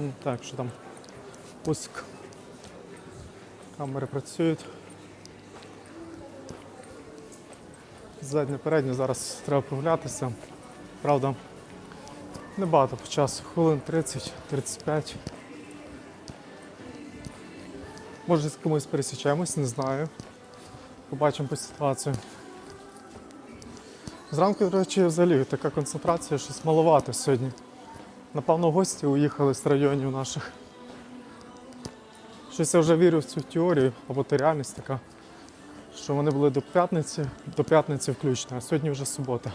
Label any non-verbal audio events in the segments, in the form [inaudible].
М, Так, що там? Пуск. Камери працюють. Заднє переднє зараз треба прогулятися. Правда, небагато по часу, хвилин 30-35. Може з комусь пересічаємось, не знаю. Побачимо по ситуації. Зранку, до речі, взагалі така концентрація, щось маловато сьогодні. Напевно, гості уїхали з районів наших. Щось я вже вірю в цю теорію, або то реальність така, що вони були до п'ятниці, до п'ятниці включно, а сьогодні вже субота.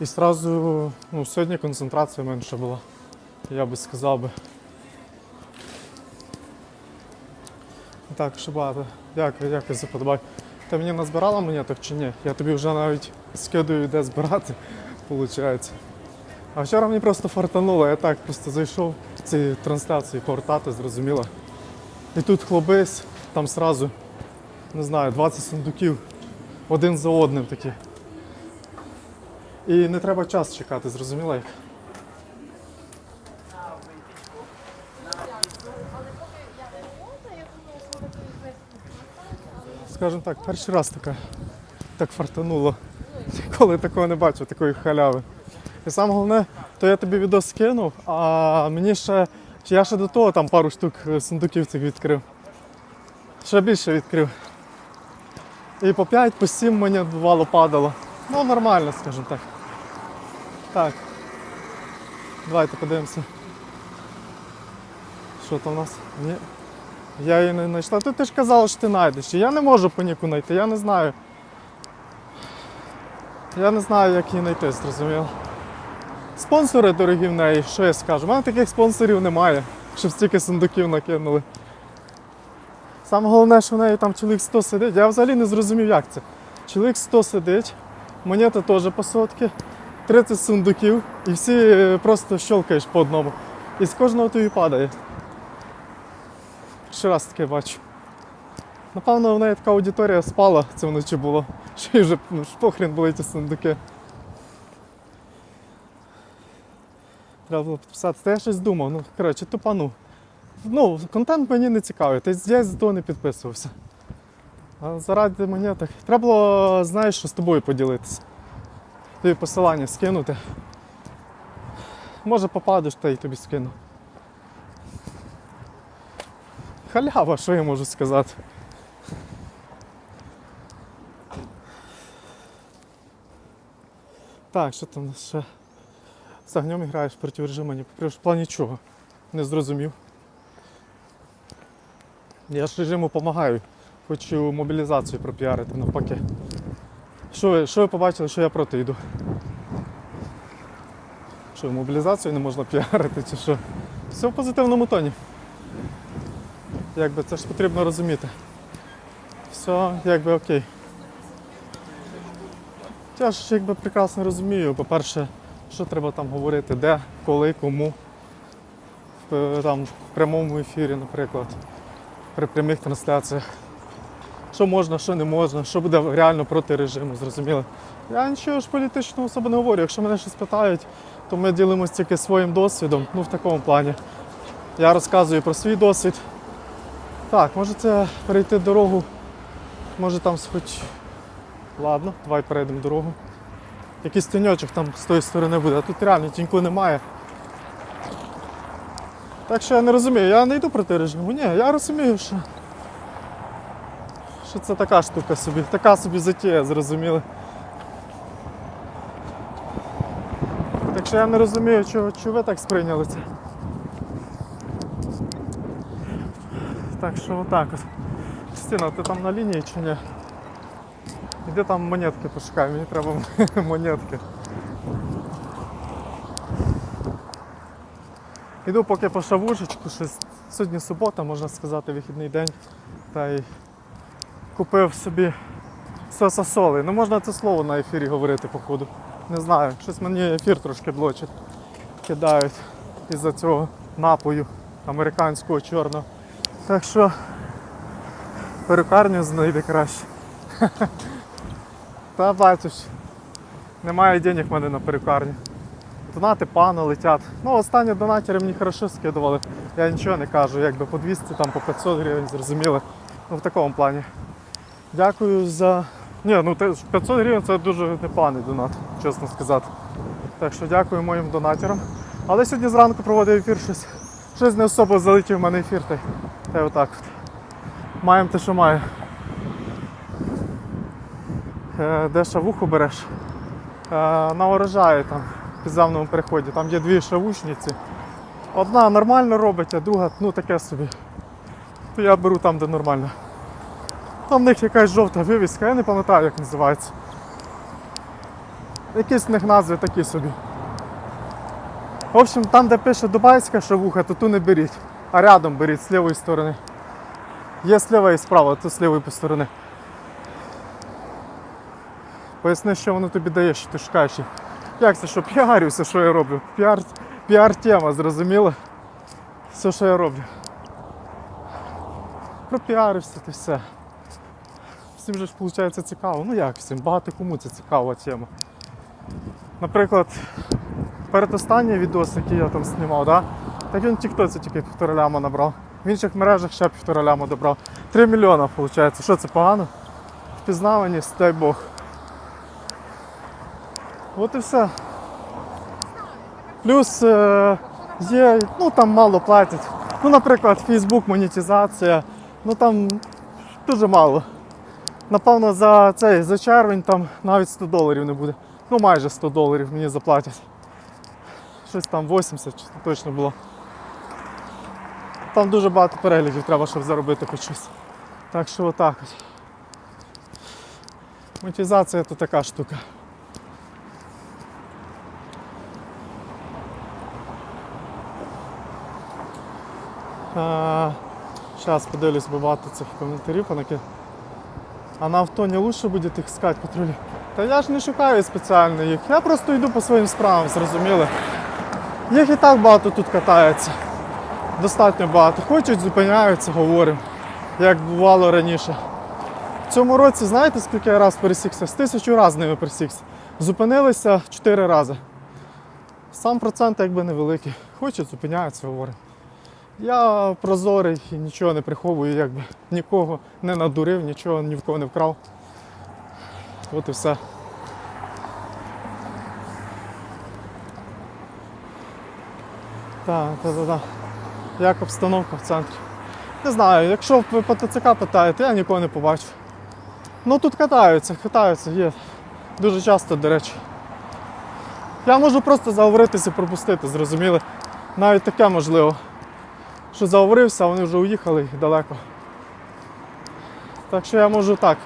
І одразу, ну, сьогодні концентрація менша була, я би сказав би. Так, багато. Дякую, дякую за подобай. Ти мені назбирала монеток чи ні? Я тобі вже навіть скидую, де збирати, [laughs] виходить. А вчора мені просто фартануло, я так просто зайшов в ці трансляції повертати, зрозуміло. І тут хлобись, там сразу, не знаю, 20 сундуків один за одним такі. І не треба час чекати, зрозуміло як? Скажімо так, перший раз така, так фартануло. Ніколи такого не бачив, такої халяви. І саме головне, то я тобі відос скинув, а мені ще. Я ще до того там пару штук е, сундуків цих відкрив. Ще більше відкрив. І по 5, по 7 мені бувало падало. Ну нормально, скажімо так. Так. Давайте подивимося. Що там у нас? Ні. Я її не знайшла. Ти, ти ж казала, що ти знайдеш. Я не можу паніку знайти, я не знаю. Я не знаю, як її знайти, зрозуміло. Спонсори дорогі в неї, що я скажу? У мене таких спонсорів немає, щоб стільки сундуків накинули. Саме головне, що в неї там чоловік 100 сидить. Я взагалі не зрозумів, як це. Чоловік 100 сидить, монета теж по сотки, 30 сундуків, і всі е, просто щелкаєш по одному. І з кожного тобі падає. Ще раз таке бачу. Напевно, в неї така аудиторія спала це вночі було. Що їй вже ну, похрін були ті сундуки. Треба було підписатися. Та я щось думав, ну коротше, тупану. Ну, контент мені не цікавий, та я з того не підписувався. А заради монеток. Треба було, знаєш, що з тобою поділитися. Тобі посилання скинути. Може попадеш, та й тобі скину. Халява, що я можу сказати. Так, що там ще? З огнем граєш проти режиму, не попреш. В плані чого? Не зрозумів. Я ж режиму допомагаю. Хочу мобілізацію пропіарити навпаки. Що ви, що ви побачили, що я проти йду? Що, мобілізацію не можна піарити чи що? Все в позитивному тоні. Якби це ж потрібно розуміти. Все якби окей. Я ж якби прекрасно розумію, по-перше, що треба там говорити, де, коли, кому. Е, там, в прямому ефірі, наприклад, при прямих трансляціях. Що можна, що не можна, що буде реально проти режиму, зрозуміло. Я нічого ж політичного особо не говорю. Якщо мене щось питають, то ми ділимося тільки своїм досвідом, ну в такому плані. Я розказую про свій досвід. Так, може це перейти дорогу, може там хоч. Ладно, давай перейдемо дорогу. Якийсь тіньочок там з тої сторони буде, а тут реально тіньку немає. Так що я не розумію, я не йду проти режиму. Ні, я розумію, що, що це така штука собі, така собі затія, зрозуміли. Так що я не розумію, чого, чого ви так сприйняли це. Так що отак от. Стіна, ти там на лінії чи ні? Іди там монетки пошукай, мені треба [laughs] монетки. Іду поки по шавушечку, щось сьогодні субота, можна сказати, вихідний день. Та й купив собі соса соли. Не можна це слово на ефірі говорити, походу. Не знаю, щось мені ефір трошки блочить. Кидають із-за цього напою американського чорного. Так що перукарню знайди краще. [laughs] Та бачиш, немає денег в мене на перукарню. донати пану летять. Ну, останні донатери мені хорошо скидували. Я нічого не кажу, якби по 200, там по 500 гривень, зрозуміли. Ну, в такому плані. Дякую за. Ні, ну 500 гривень це дуже непоганий донат, чесно сказати. Так що дякую моїм донатерам. Але сьогодні зранку проводив ефір щось. Щось не особо залетів в мене ефір. Та, й- отак. От. Маємо те, що має. Е, де шавуху береш? Е, на урожаї там, в підземному переході. Там є дві шавушниці. Одна нормально робить, а друга ну таке собі. Я беру там, де нормально. Там в них якась жовта вивіска, я не пам'ятаю, як називається. Якісь в них назви такі собі. В общем, там, де пише дубайська шавуха, то ту не беріть. А рядом беріть з лівої сторони. Є зліва і справа, то з лівої сторони. Поясни, що воно тобі дає, що ти шукаєш. Як це, що піарюся, що я роблю? Піар, піар-тема, зрозуміло? Все, що я роблю. Пропіарився ти все. Всім же ж виходить цікаво. Ну як всім? Багато кому це цікава тема. Наприклад, передостанній відос, який я там знімав, да? так він в тіктоці тільки півтора ляма набрав. В інших мережах ще півтора ляма добрав. Три мільйона виходить. Що це погано? Впізнаваність, дай Бог. От і все. Плюс е, є, ну там мало платять. Ну, наприклад, Facebook монетизація, ну там дуже мало. Напевно, за цей за червень там навіть 100 доларів не буде. Ну майже 100 доларів мені заплатять. Щось там 80 чи точно було. Там дуже багато переглядів треба, щоб заробити хоч щось. Так що отак от. Монетизація то така штука. Зараз подивлюсь, бо багато цих коментарів понаки. А на авто не лучше буде їх искати патрулі. Та я ж не шукаю спеціально їх. Я просто йду по своїм справам, зрозуміли. Їх і так багато тут катається. Достатньо багато. Хочуть, зупиняються, говоримо. Як бувало раніше. В цьому році, знаєте, скільки я раз пересікся? З тисячу разів ними пересікся. Зупинилися чотири рази. Сам процент якби невеликий. Хочуть, зупиняються, говоримо. Я прозорий і нічого не приховую, якби нікого не надурив, нічого ні в кого не вкрав. От і все. Так, так, так, так. Як обстановка в центрі? Не знаю, якщо по ТЦК питаєте, я нікого не побачив. Ну тут катаються, катаються, є. Дуже часто, до речі. Я можу просто заговоритися і пропустити, зрозуміли. Навіть таке можливо що заговорився, вони вже уїхали далеко. Так що я можу так.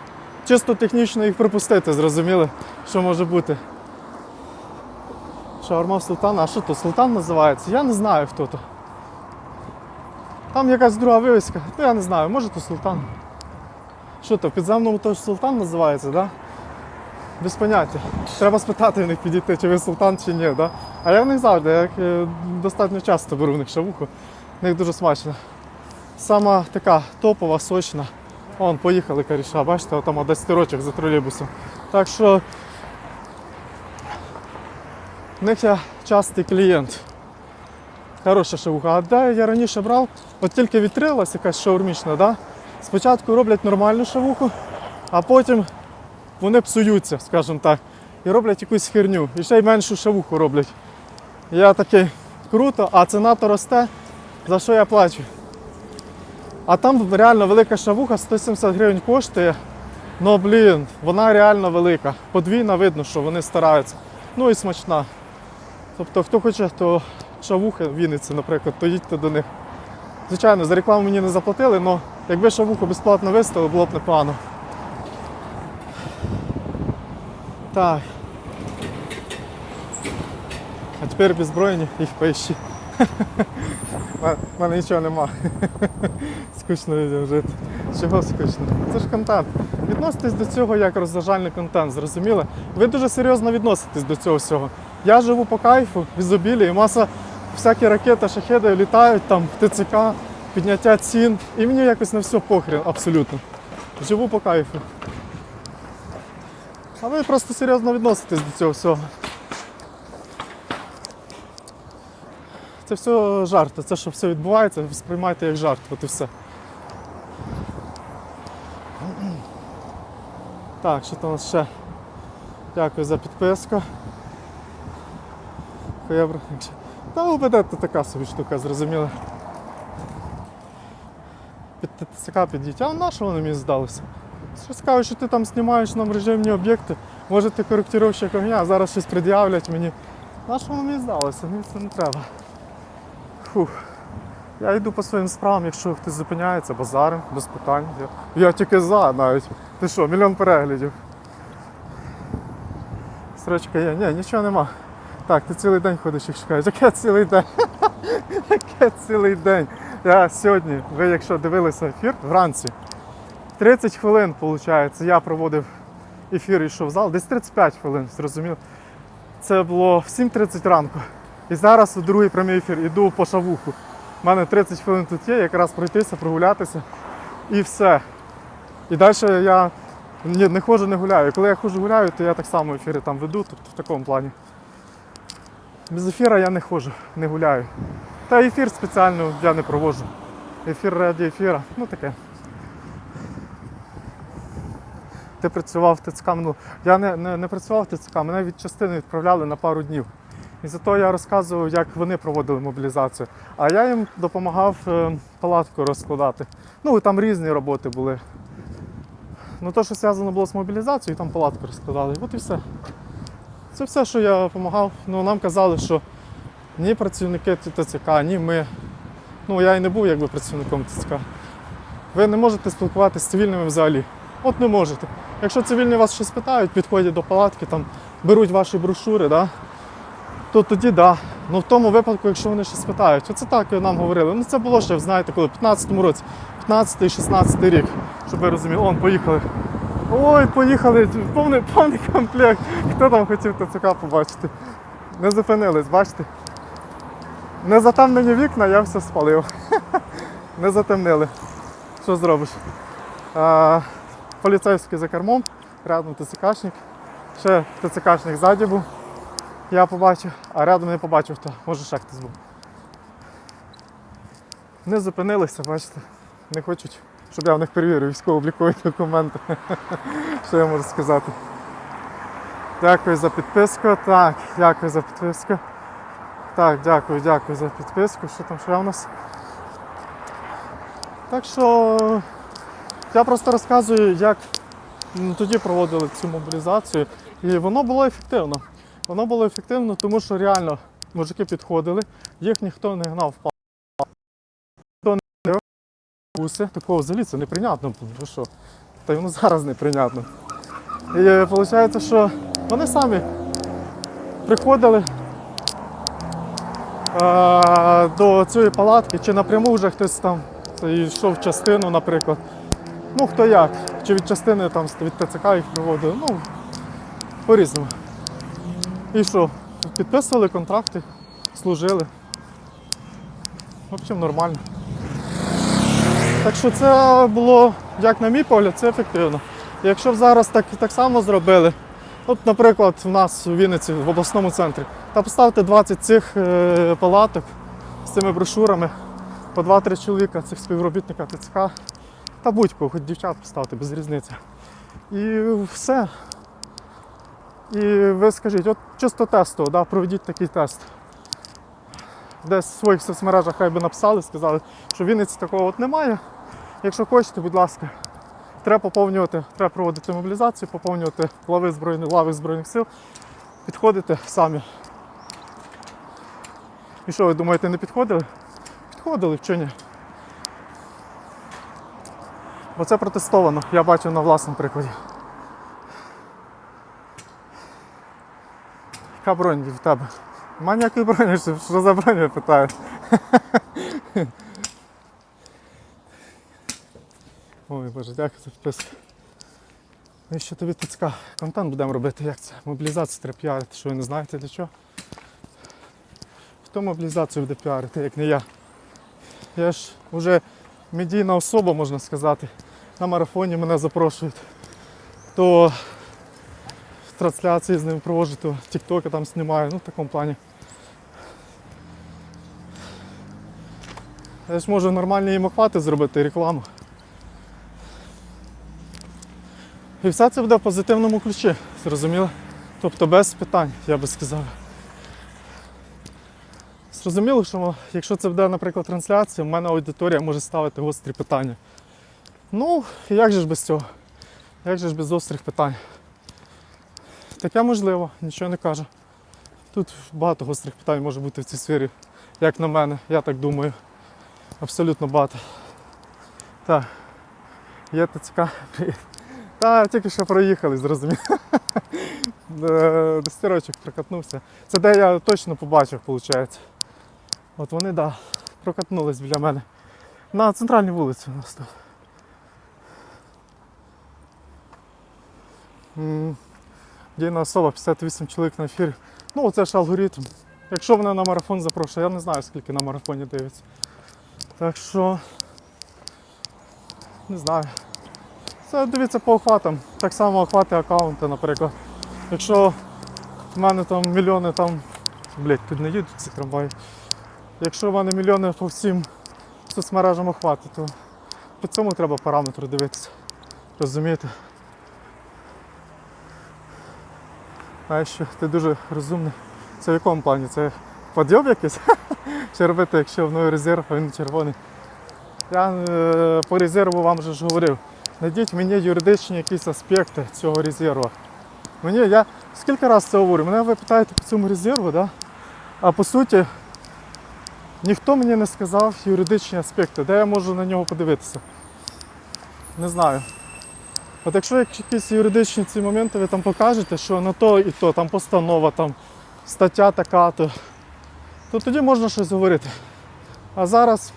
Чисто технічно їх пропустити, зрозуміли, що може бути. Шаурма Султана, а що то Султан називається? Я не знаю хто то. Там якась друга вивіска, ну я не знаю, може то Султан. Що то, в підземному то Султан називається? Да? Без поняття. Треба спитати в них підійти, чи ви султан, чи ні. Да? А я в них завжди, я е, достатньо часто беру в них шавуху. В них дуже смачно. Сама така топова, сочна. Вон, поїхали коріша, бачите, там 10 рочок за тролейбусом. Так що в них я частий клієнт. Хороша шавуха. А де я раніше брав, от тільки відкрилась якась шаурмічна, да? спочатку роблять нормальну шавуху, а потім вони псуються, скажімо так, і роблять якусь херню. І ще й меншу шавуху роблять. Я такий круто, а ціна то росте, за що я плачу. А там реально велика шавуха, 170 гривень коштує. Ну блін, вона реально велика. Подвійна видно, що вони стараються. Ну і смачна. Тобто, хто хоче, то шавухи в Вінниці, наприклад, то їдьте до них. Звичайно, за рекламу мені не заплатили, але якби шавуху безплатно виставили, було б непогано. Так. А тепер беззбройні їх поїщі. У мене нічого нема. Скучно людям жити. Чого скучно? Це ж контент. Відноситесь до цього як розважальний контент, зрозуміли? Ви дуже серйозно відноситесь до цього всього. Я живу по кайфу, в ізобілії, маса всякі ракети, шахеди літають там, ТЦК, підняття цін. І мені якось на все похрін, абсолютно. Живу по кайфу. А ви просто серйозно відноситесь до цього всього. Це все жарти. Це що все відбувається, сприймайте як жарт, от і все. Так, що там ще? Дякую за підписку. Євро. Та УБД це така собі штука, зрозуміло. Під ТЦК підійти, а на що вони мені здалися? Що скажуть, що ти там знімаєш нам режимні об'єкти, може ти коректировщик огня, зараз щось пред'являть мені. На що воно мені здалося? Мені це не треба. Фух. Я йду по своїм справам, якщо хтось зупиняється, базарим, без питань. Я, я тільки за навіть. Ти що, мільйон переглядів. Строчка є, ні, нічого нема. Так, ти цілий день ходиш їх шукаєш. Яке цілий день? [laughs] Яке цілий день? Я сьогодні, ви якщо дивилися ефір вранці, 30 хвилин, виходить, я проводив ефір і йшов в зал, десь 35 хвилин, зрозуміло. Це було в 7.30 ранку. І зараз у другий прямий ефір іду по шавуху. У мене 30 хвилин тут є, якраз пройтися, прогулятися і все. І далі я ні, не ходжу, не гуляю. Коли я ходжу гуляю, то я так само ефіри там веду, тобто в такому плані. Без ефіра я не ходжу, не гуляю. Та ефір спеціально я не проводжу. Ефір раді ефіра, ну таке. Ти працював в ТЦК минуло. Я не, не, не працював в ТЦК, мене від частини відправляли на пару днів. І зато я розказував, як вони проводили мобілізацію. А я їм допомагав е, палатку розкладати. Ну, там різні роботи були. Ну, то, що зв'язано було з мобілізацією, там палатку розкладали. От і все. Це все, що я допомагав. Ну, нам казали, що ні працівники ТЦК, ні ми. Ну, я і не був якби працівником ТЦК. Ви не можете спілкуватися з цивільними взагалі. От не можете. Якщо цивільні вас щось питають, підходять до палатки, там, беруть ваші брошури, да, то тоді да. Ну в тому випадку, якщо вони щось питають, оце так нам говорили. Ну це було ще, знаєте, коли в 15-му році, 15-16 рік, щоб ви розуміли, он поїхали. Ой, поїхали, повний, повний комплект. Хто там хотів ТЦК побачити? Не зупинились, бачите? Не затемнені вікна, я все спалив. [laughs] Не затемнили. Що зробиш? А, поліцейський за кермом, рядом ТЦКшник. Ще ТЦКшник ззаді був. Я побачив, а рядом не побачив хто. Може ще хтось був. Не зупинилися, бачите. Не хочуть, щоб я в них перевірив військово-облікові документи. [laughs] Що я можу сказати? Дякую за підписку. Так, дякую за підписку. Так, дякую, дякую за підписку. Що там ще в нас? Так що я просто розказую, як тоді проводили цю мобілізацію, і воно було ефективно. Воно було ефективно, тому що реально мужики підходили, їх ніхто не гнав в. Ніхто не гнав в уси. Такого взагалі це неприйнятно. Ви що? Та й воно зараз неприйнятно. І виходить, що вони самі приходили е, до цієї палатки, чи напряму вже хтось там йшов в частину, наприклад. Ну хто як, чи від частини там від ТЦК їх приводили, ну по-різному. І що? Підписували контракти, служили. В общем, нормально. Так що це було, як на мій погляд, це ефективно. Якщо б зараз так, так само зробили, от, наприклад, в нас у Вінниці, в обласному центрі, та поставте 20 цих е, палаток з цими брошурами, по 2-3 чоловіка, цих співробітника ТЦК, та будь-кого, хоч дівчат поставте, без різниці. І все. І ви скажіть, от чисто тестово, да, проведіть такий тест. Десь в своїх соцмережах хай би написали, сказали, що в Вінниці такого от немає. Якщо хочете, будь ласка, треба поповнювати, треба проводити мобілізацію, поповнювати лави збройних, лави Збройних сил. Підходите самі. І що, ви думаєте, не підходили? Підходили, чи ні? Бо це протестовано, я бачу на власному прикладі. Яка бронь в тебе? Нема ніякої броні, що що за бронь я питаю. [laughs] Ой, боже, дякую за підписку. Ну і що тобі ТЦК? Контент будемо робити, як це? Мобілізацію треба піарити, що ви не знаєте для чого? Хто мобілізацію буде піарити, як не я? Я ж вже медійна особа, можна сказати. На марафоні мене запрошують. То трансляції з ними проводжу, то тіктоки там знімаю, ну в такому плані. Я ж можу нормальні їм охвати зробити рекламу. І все це буде в позитивному ключі, зрозуміло? Тобто без питань, я би сказав. Зрозуміло, що якщо це буде, наприклад, трансляція, в мене аудиторія може ставити гострі питання. Ну, як же ж без цього? Як же ж без гострих питань? Таке можливо, нічого не кажу. Тут багато гострих питань може бути в цій сфері, як на мене, я так думаю. Абсолютно багато. Так. Є ТЦК. Та, тільки що проїхали, зрозумів. [laughs] До стірочок прокатнувся. Це де я точно побачив, виходить. От вони, так, да, прокатнулись біля мене. На центральній вулиці у нас тут. Дійна особа, 58 чоловік на ефірі. Ну, оце ж алгоритм. Якщо мене на марафон запрошує, я не знаю, скільки на марафоні дивиться. Так що. Не знаю. Це дивіться по охватам. Так само охвати аккаунти, наприклад. Якщо в мене там мільйони там. Блять, тут не їдуть ці трамваї. Якщо в мене мільйони по всім соцмережам охвати, то по цьому треба параметру дивитися. Розумієте? Знаєш, що ти дуже розумний. Це в якому плані? Це подйом якийсь? [laughs] Чи робити, якщо в новий резерв, а він червоний? Я е, по резерву вам вже ж говорив. Найдіть мені юридичні якісь аспекти цього резерву. Мені, я скільки разів це говорю, мене ви питаєте по цьому резерву, да? а по суті, ніхто мені не сказав юридичні аспекти, де я можу на нього подивитися. Не знаю. От якщо якісь юридичні ці моменти ви там покажете, що на то і то, там постанова, там стаття така, то, то тоді можна щось говорити. А зараз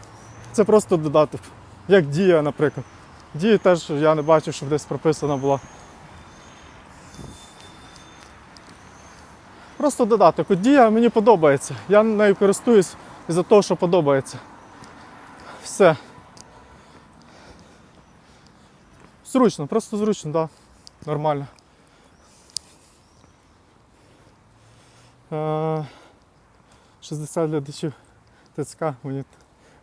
це просто додаток. Як дія, наприклад. Дії теж я не бачив, щоб десь прописана була. Просто додаток. От дія мені подобається. Я нею користуюсь із-за того, що подобається. Все. Зручно, просто зручно, так. Да. Нормально. Е, 60 глядачів ТЦК моніт-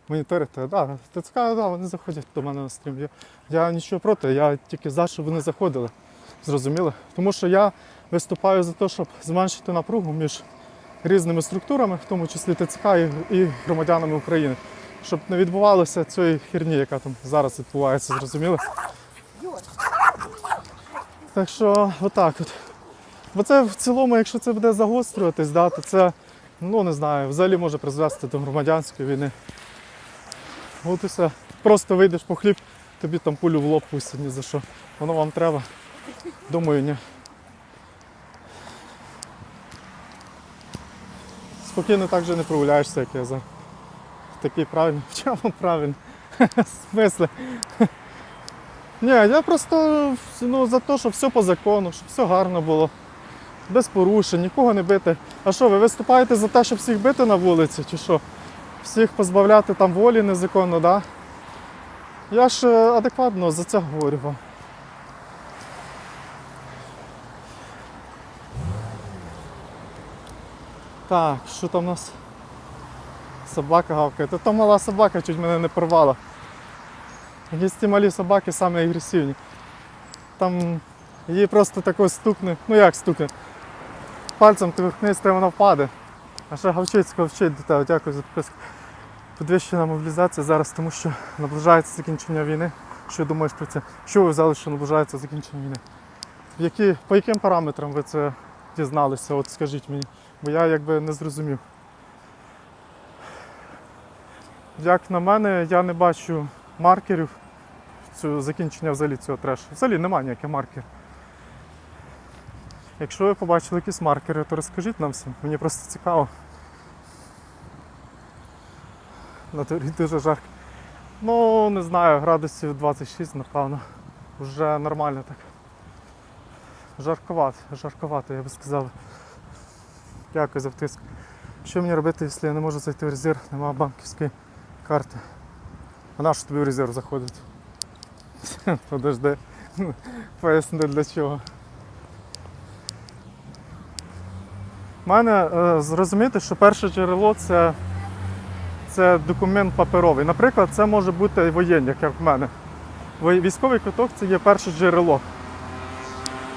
моніторить. Так, да, ТЦК, да, вони заходять до мене на стрім. Я, я нічого проти, я тільки за, щоб вони заходили. Зрозуміли? Тому що я виступаю за те, щоб зменшити напругу між різними структурами, в тому числі ТЦК і, і громадянами України. Щоб не відбувалося цієї херні, яка там зараз відбувається, зрозуміли? Так що отак от. Бо це в цілому, якщо це буде загострюватись, да, то це, ну не знаю, взагалі може призвести до громадянської війни. От і все. Просто вийдеш по хліб, тобі там пулю в лоб пустять ні за що. Воно вам треба. Думаю, ні. Спокійно так же не прогуляєшся, як я за. Такий правильний. [laughs] В чому правильно? [laughs] В смислі? Ні, я просто ну, за те, щоб все по закону, щоб все гарно було, без порушень, нікого не бити. А що, ви виступаєте за те, щоб всіх бити на вулиці, чи що? Всіх позбавляти там волі незаконно, так? Да? Я ж е, адекватно за це говорю вам. Так, що там у нас? Собака гавкає. Та то мала собака чуть мене не порвала. Якісь малі собаки самі агресивні. Там її просто тако стукне. Ну як стукне? Пальцем торкнись, та вона впаде. А ще гавчить, гавчить до тебе. Дякую за підписку. Підвищена мобілізація зараз, тому що наближається закінчення війни. Що думаєш про це? Що ви взяли, що наближається закінчення війни? Які, по яким параметрам ви це дізналися? От скажіть мені, бо я якби не зрозумів. Як на мене, я не бачу маркерів цього закінчення взагалі цього трешу. Взагалі немає ніяких маркерів. Якщо ви побачили якісь маркери, то розкажіть нам всім. Мені просто цікаво. На теорії дуже жарко. Ну, не знаю, градусів 26, напевно. Вже нормально так. Жарковато, жарковато, я би сказав. Дякую за втиск. Що мені робити, якщо я не можу зайти в резерв, немає банківської карти? А на що тобі в резерв заходити? [laughs] Подожди. Поясни для чого. У мене е, зрозуміти, що перше джерело це, це документ паперовий. Наприклад, це може бути воєнник, як в мене. Військовий квиток це є перше джерело.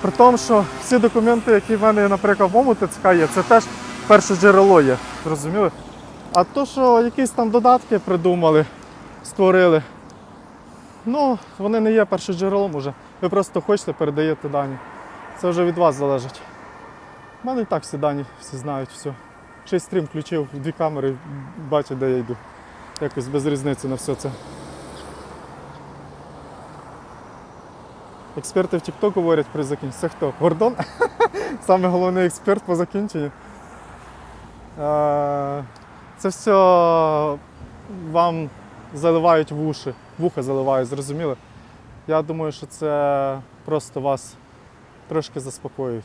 При тому, що всі документи, які в мене, наприклад, в моєму ТЦК є, це теж перше джерело є. Зрозуміли? А то, що якісь там додатки придумали, створили, ну, вони не є першим джерелом уже. Ви просто хочете, передаєте дані. Це вже від вас залежить. У мене і так всі дані, всі знають все. Ще стрім включив, дві камери, бачать, де я йду. Якось без різниці на все це. Експерти в TikTok говорять при закінченні. Це хто? Гордон? [laughs] Саме головний експерт по закінченню. Е, Це все вам заливають в уші, вуха заливають, зрозуміли? Я думаю, що це просто вас трошки заспокоюють.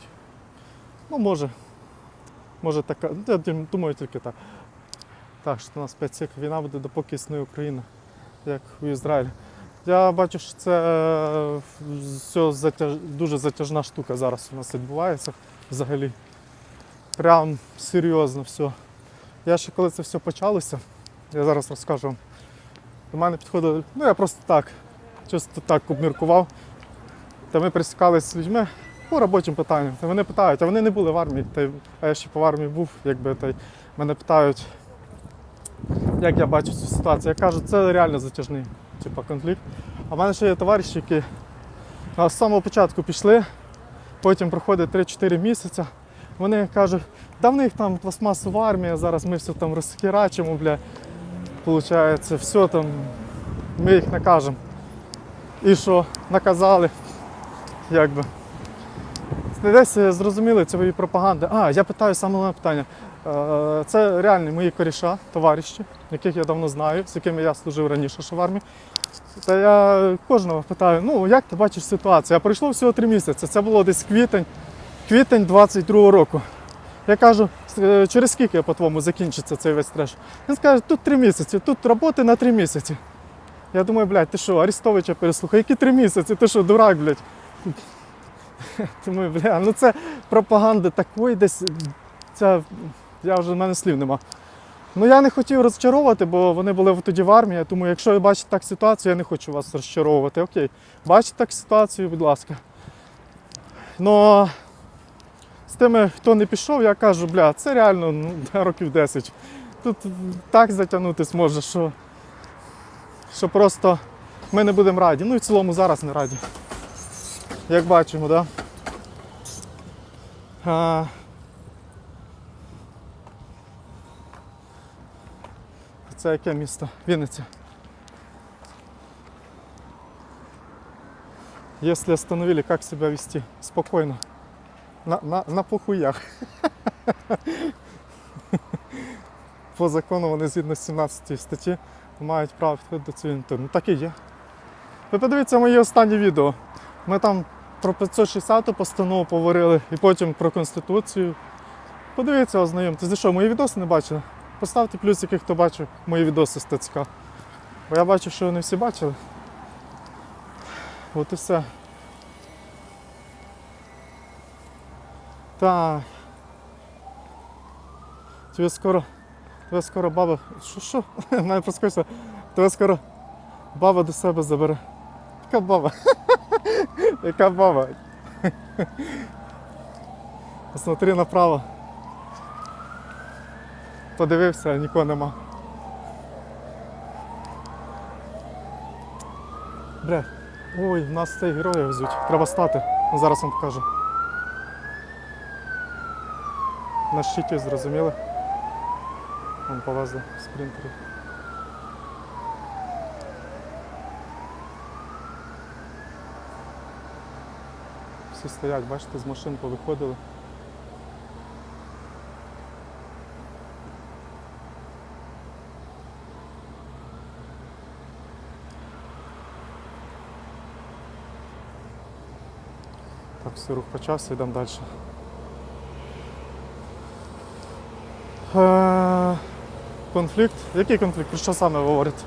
Ну, може. Може така. ну, Я думаю тільки так. Так, що у нас 5 сек війна буде, допоки існує Україна, як у Ізраїлі. Я бачу, що це е, все затяж... дуже затяжна штука зараз у нас відбувається взагалі. Прям серйозно все. Я ще коли це все почалося, я зараз розкажу вам. До мене підходили, ну я просто так, чисто так обміркував. Та ми пересікалися з людьми по робочим питанням. Та вони питають, а вони не були в армії, та а я ще по армії був, якби та й мене питають, як я бачу цю ситуацію. Я кажу, це реально затяжний типу, конфлікт. А в мене ще є товариші, які з самого початку пішли, потім проходить 3-4 місяці. Вони кажуть, да в них там пластмасова армія, зараз ми все там розхерачимо, бля. Получається, все там, ми їх накажемо. І що, наказали, якби. Десь е, зрозуміли цієї пропаганди. А, я питаю саме головне питання. Е, Це реальні мої коріша, товариші, яких я давно знаю, з якими я служив раніше ще в армії. Та я кожного питаю, ну як ти бачиш ситуацію? А пройшло всього три місяці. Це було десь квітень, квітень 22-го року. Я кажу, «Е, через скільки, по-твоєму, закінчиться цей весь треш? Він скаже, тут три місяці, тут роботи на три місяці. Я думаю, блядь, ти що, Арестовича переслухай, які три місяці? Ти що, дурак, блядь? [laughs] Думаю, бля, ну це пропаганда такої десь. Ця, я вже в мене слів нема. Ну я не хотів розчаровувати, бо вони були тоді в армії, тому якщо ви бачите так ситуацію, я не хочу вас розчаровувати. Окей. Бачите так ситуацію, будь ласка. Ну з тими, хто не пішов, я кажу, бля, це реально ну, [laughs] років 10. Тут так затягнутись може, що, що просто ми не будемо раді. Ну і в цілому зараз не раді. Як бачимо? Да? А, Це яке місто? Вінниця. Если остановили, как себя вести? Спокойно. На, на, на похуях. По закону вони згідно з 17 статті мають право підходити до цього інтернету. Так і є. Ви подивіться мої останні відео. Ми там про 560 постанову поговорили і потім про Конституцію. Подивіться, ознайомтесь. За що, мої відоси не бачили? Поставте плюсики, хто бачив мої відоси з. Бо я бачу, що вони всі бачили. От і все. Так. Тебе скоро. Тебе скоро баба. Що що? [laughs] Проскочила. Тебе скоро баба до себе забере. Яка баба? [laughs] Яка баба? [laughs] Посмотри направо. Подивився, нікого нема. Бля, ой, в нас цей героя везуть. Треба стати. Зараз вам покажу. На щиті, зрозуміли? Вон повезли спринтері. Всі стоять, бачите, з машин повиходили. Так, все, рух почався, йдемо далі. Е, конфлікт. Який конфлікт? Про що саме говорить?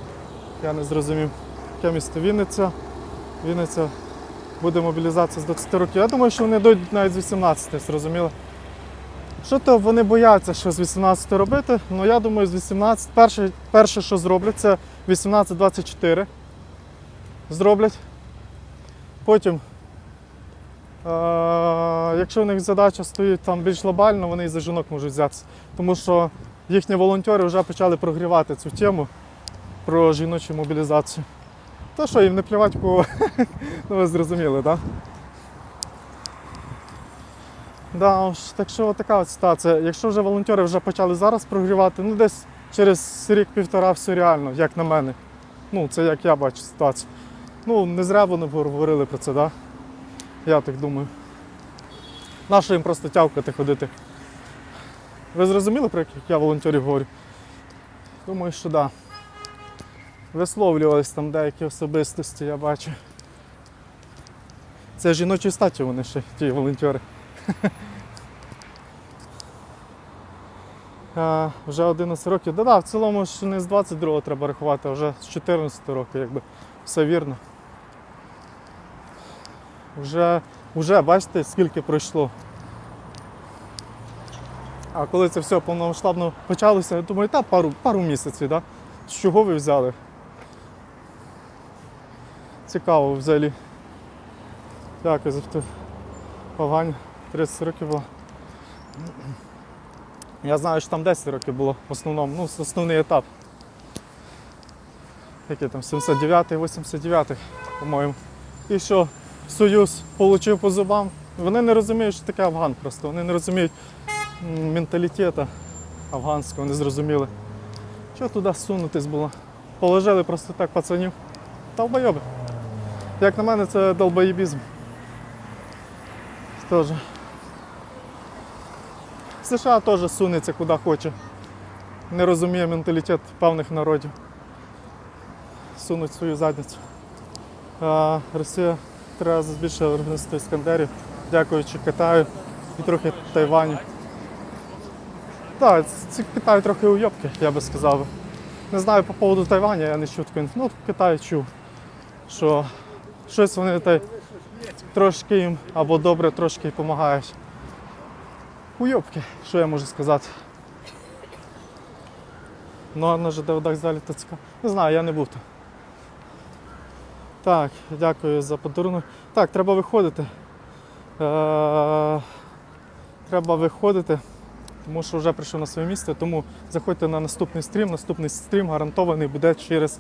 Я не зрозумів. Яке місто Вінниця. Вінниця буде мобілізація з 20 років. Я думаю, що вони дойдуть навіть з 18, зрозуміло. Що то вони бояться, що з 18 робити? Ну я думаю, з 18. Перше, перше що зроблять, це 18-24 зроблять. Потім, е- якщо у них задача стоїть там більш глобально, вони і за жінок можуть взятися. Тому що їхні волонтери вже почали прогрівати цю тему про жіночу мобілізацію. Та що, їм не плювати кого. [laughs] ну ви зрозуміли, так? Да? Уж, так що така от ситуація. Якщо вже волонтери вже почали зараз прогрівати, ну десь через рік-півтора все реально, як на мене. Ну, це як я бачу ситуацію. Ну, не зря вони говорили про це, так? Я так думаю. Нащо їм просто тявкати ходити? Ви зрозуміли, про яких я волонтерів говорю? Думаю, що так. Да. Висловлювались там деякі особистості, я бачу. Це жіночі статі вони ще, ті волонтери. [laughs] Вже 11 років. Да-да, в цілому ж не з 22-го треба рахувати, а вже з 14 років, якби все вірно. Вже, вже бачите, скільки пройшло. А коли це все повномасштабно почалося, я думаю, та пару, пару місяців, да? з чого ви взяли? Цікаво взагалі. Дякую за ту Погань 30 років було. Я знаю, що там 10 років було в основному, ну, основний етап. Який там 79-й, 89-й, по-моєму. І що Союз отримав по зубам. Вони не розуміють, що таке Афган просто. Вони не розуміють менталітету афганського, не зрозуміли. Що туди сунутись було? Положили просто так пацанів. Долбойоби. Як на мене, це долбоєбізм. Теж. США теж сунеться куди хоче. Не розуміє менталітет певних народів. Сунуть свою задницю. А, Росія треба збільшити виробництво іскандерів, дякуючи Китаю і трохи Тайваню. Так, ці Китай трохи уйобки, я би сказав. Не знаю по поводу Тайваня, я не чув інф- Ну, в Китаї чув, що щось вони та трошки їм або добре трошки допомагають. Уйобки, що я можу сказати. Ну, а на ЖД вокзалі ТЦК. Не знаю, я не був там. Так, дякую за подарунок. Так, треба виходити. Е- треба виходити, тому що вже прийшов на своє місце, тому заходьте на наступний стрім. Наступний стрім гарантований буде через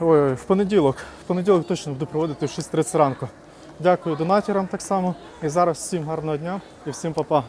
Ой, в понеділок. В понеділок точно буду проводити в 6.30 ранку. Дякую донатерам так само. І зараз всім гарного дня і всім па-па.